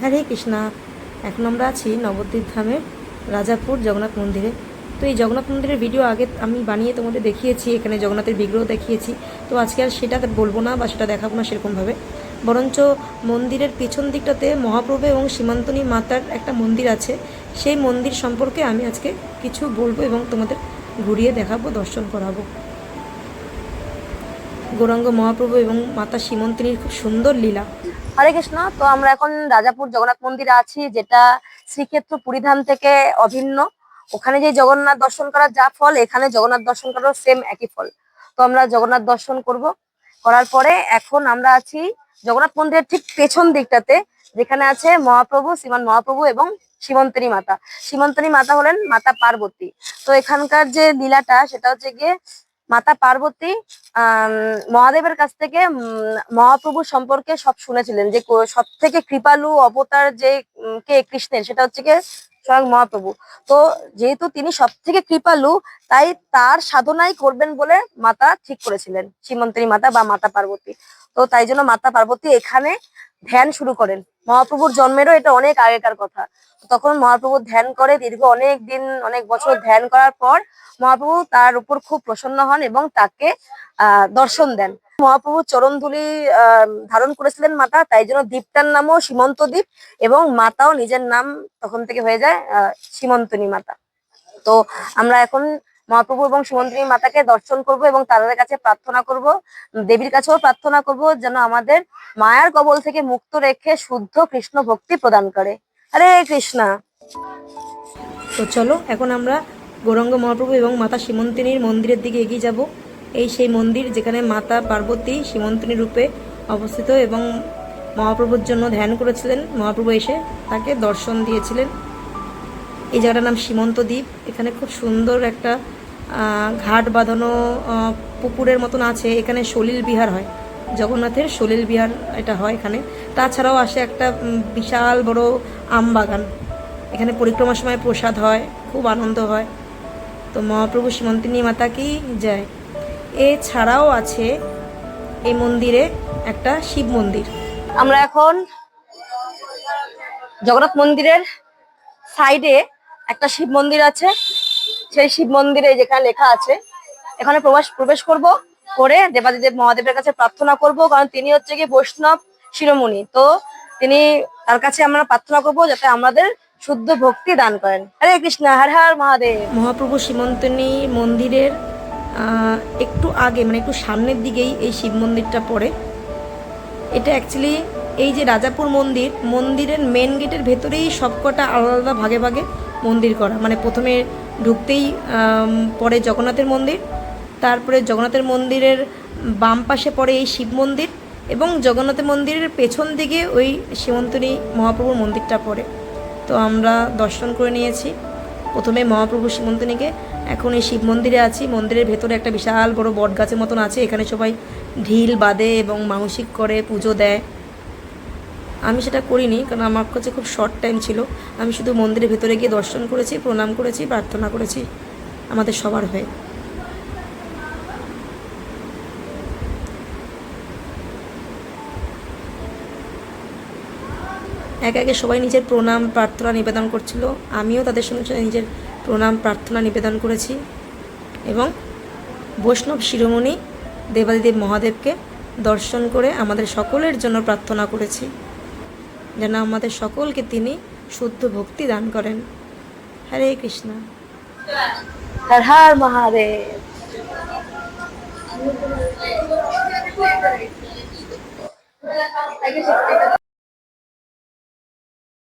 হরে কৃষ্ণা। এখন আমরা আছি নবদ্বীপ ধামের রাজাপুর জগন্নাথ মন্দিরে। তো এই জগন্নাথ মন্দিরের ভিডিও আগে আমি বানিয়ে তোমাদের দেখিয়েছি, এখানে জগন্নাথের বিগ্রহ দেখিয়েছি। তো আজকে আর সেটা বলব না বা সেটা দেখাবো না সেরকমভাবে বরঞ্চ মন্দিরের পিছন দিকটাতে মহাপ্রভু এবং সীমান্তনী মাতার একটা মন্দির আছে। সেই মন্দির সম্পর্কে আমি আজকে কিছু বলব এবং তোমাদের ঘুরিয়ে দেখাবো, দর্শন করাবো। গৌরাঙ্গ মহাপ্রভু এবং মাতা সীমন্তিনীর খুব সুন্দর লীলা। হরে কৃষ্ণ, তো আমরা এখন রাজাপুর জগন্নাথ মন্দিরে আছি, যেটা শ্রীক্ষেত্র পুরীধাম থেকে অভিন্ন। ওখানে যে জগন্নাথ দর্শন করার যা ফল, এখানে জগন্নাথ দর্শন করার সেম একই ফল। তো আমরা জগন্নাথ দর্শন করব। করার পরে এখন আমরা আছি জগন্নাথ মন্দিরের ঠিক পেছন দিকটাতে, যেখানে আছে মহাপ্রভু, শ্রীমান মহাপ্রভু এবং সীমন্তনী মাতা। সীমন্তনী মাতা হলেন মাতা পার্বতী। তো এখানকার যে লীলাটা, সেটা হচ্ছে গিয়ে মাতা পার্বতী মহাদেবের কাছ থেকে মহাপ্রভু সম্পর্কে সব শুনেছিলেন যে সব থেকে কৃপালু অবতার যে কে কৃষ্ণের সেটা হচ্ছে গিয়ে স্বয়ং মহাপ্রভু। তো যেহেতু তিনি সব থেকে কৃপালু, তাই তার সাধনাই করবেন বলে মাতা ঠিক করেছিলেন সীমন্তনী মাতা বা মাতা পার্বতী। তো তাই জন্য মাতা পার্বতী এখানে ধ্যান শুরু করেন। মহাপ্রভুর জন্মেরও এটা অনেক আগেকার কথা। তখন মহাপ্রভু ধ্যান করে দীর্ঘ অনেক দিন, অনেক বছর ধ্যান করার পর মহাপ্রভু তার উপর খুব প্রসন্ন হন এবং তাকে দর্শন দেন। মহাপ্রভু চরণ ধুলি ধারণ করেছিলেন মাতা, তাই জন্য দ্বীপটার নামও সীমন্ত দ্বীপ এবং মাতাও নিজের নাম তখন থেকে হয়ে যায় সীমন্তনী মাতা। তো আমরা এখন মহাপ্রভু এবং সীমন্তনী মাতাকে দর্শন করব এবং তাদের কাছে প্রার্থনা করব, দেবীর কাছেও প্রার্থনা করব যেন আমাদের মায়ার কবল থেকে মুক্ত রেখে শুদ্ধ কৃষ্ণ ভক্তি প্রদান করে। হরে কৃষ্ণা। তো চলো, এখন আমরা গৌরাঙ্গ মহাপ্রভু এবং মাতা সীমন্তিনীর মন্দিরের দিকে এগিয়ে যাব। এই সেই মন্দির যেখানে মাতা পার্বতী সীমন্তিনী রূপে অবস্থিত এবং মহাপ্রভুর জন্য ধ্যান করেছিলেন। মহাপ্রভু এসে তাকে দর্শন দিয়েছিলেন। এই জায়গাটার নাম সীমন্ত দ্বীপ। এখানে খুব সুন্দর একটা ঘাট বাঁধানো পুকুরের মতন আছে, এখানে সলিল বিহার হয়, জগন্নাথের সলিল বিহার এটা হয় এখানে। তাছাড়াও আসে একটা বিশাল বড় আম বাগান। এখানে পরিক্রমার সময় প্রসাদ হয়, খুব আনন্দ হয়। তো মহাপ্রভু সীমন্তিনী মাতা কি যায় এছাড়াও আছে এই মন্দিরে একটা শিব মন্দির। আমরা এখন জগন্নাথ মন্দিরের সাইডে একটা শিব মন্দির আছে। সেই শিব মন্দিরে যেখানে লেখা আছে, এখানে প্রবেশ প্রবেশ করব করে দেবাদিদেব মহাদেবের কাছে প্রার্থনা করব, কারণ তিনি হচ্ছে কি বৈষ্ণব শিরোমণি। তো তিনি তার কাছে আমরা প্রার্থনা করব যাতে আমাদের শুদ্ধ ভক্তি দান করেন। হরে কৃষ্ণ, হর হর মহাদেব। মহাপ্রভু সীমন্তিনী মন্দিরের একটু আগে মানে একটু সামনের দিকেই এই শিব মন্দিরটা পড়ে। এটা অ্যাকচুয়ালি এই যে রাজাপুর মন্দির, মন্দিরের মেন গেটের ভেতরেই সবকটা আলাদা আলাদা ভাগে ভাগে মন্দির করা। মানে প্রথমে ঢুকতেই পড়ে জগন্নাথের মন্দির, তারপরে জগন্নাথের মন্দিরের বাম পাশে পড়ে এই শিব মন্দির এবং জগন্নাথের মন্দিরের পেছন দিকে ওই সীমন্তনী মহাপ্রভুর মন্দিরটা পড়ে। তো আমরা দর্শন করে নিয়েছি। প্রথমে মহাপ্রভু সীমন্তনীকে এখন এই শিব মন্দিরে আছি। মন্দিরের ভেতরে একটা বিশাল বড় বট গাছের মতন আছে। এখানে সবাই ঢিল বাঁধে এবং মানসিক করে, পুজো দেয়। আমি সেটা করিনি, কারণ আমার কাছে খুব শর্ট টাইম ছিল। আমি শুধু মন্দিরের ভেতরে গিয়ে দর্শন করেছি, প্রণাম করেছি, প্রার্থনা করেছি, আমাদের সবার হয়ে। একে একে সবাই নিজের প্রণাম, প্রার্থনা, নিবেদন করছিল। আমিও তাদের সঙ্গে নিজের প্রণাম, প্রার্থনা, নিবেদন করেছি এবং বৈষ্ণব শিরোমণি দেবাদিদেব মহাদেবকে দর্শন করে আমাদের সকলের জন্য প্রার্থনা করেছি। যেন আমাদের সকলকে তিনি শুদ্ধ ভক্তি দান করেন। হরে কৃষ্ণ। হর হর মহাদেব।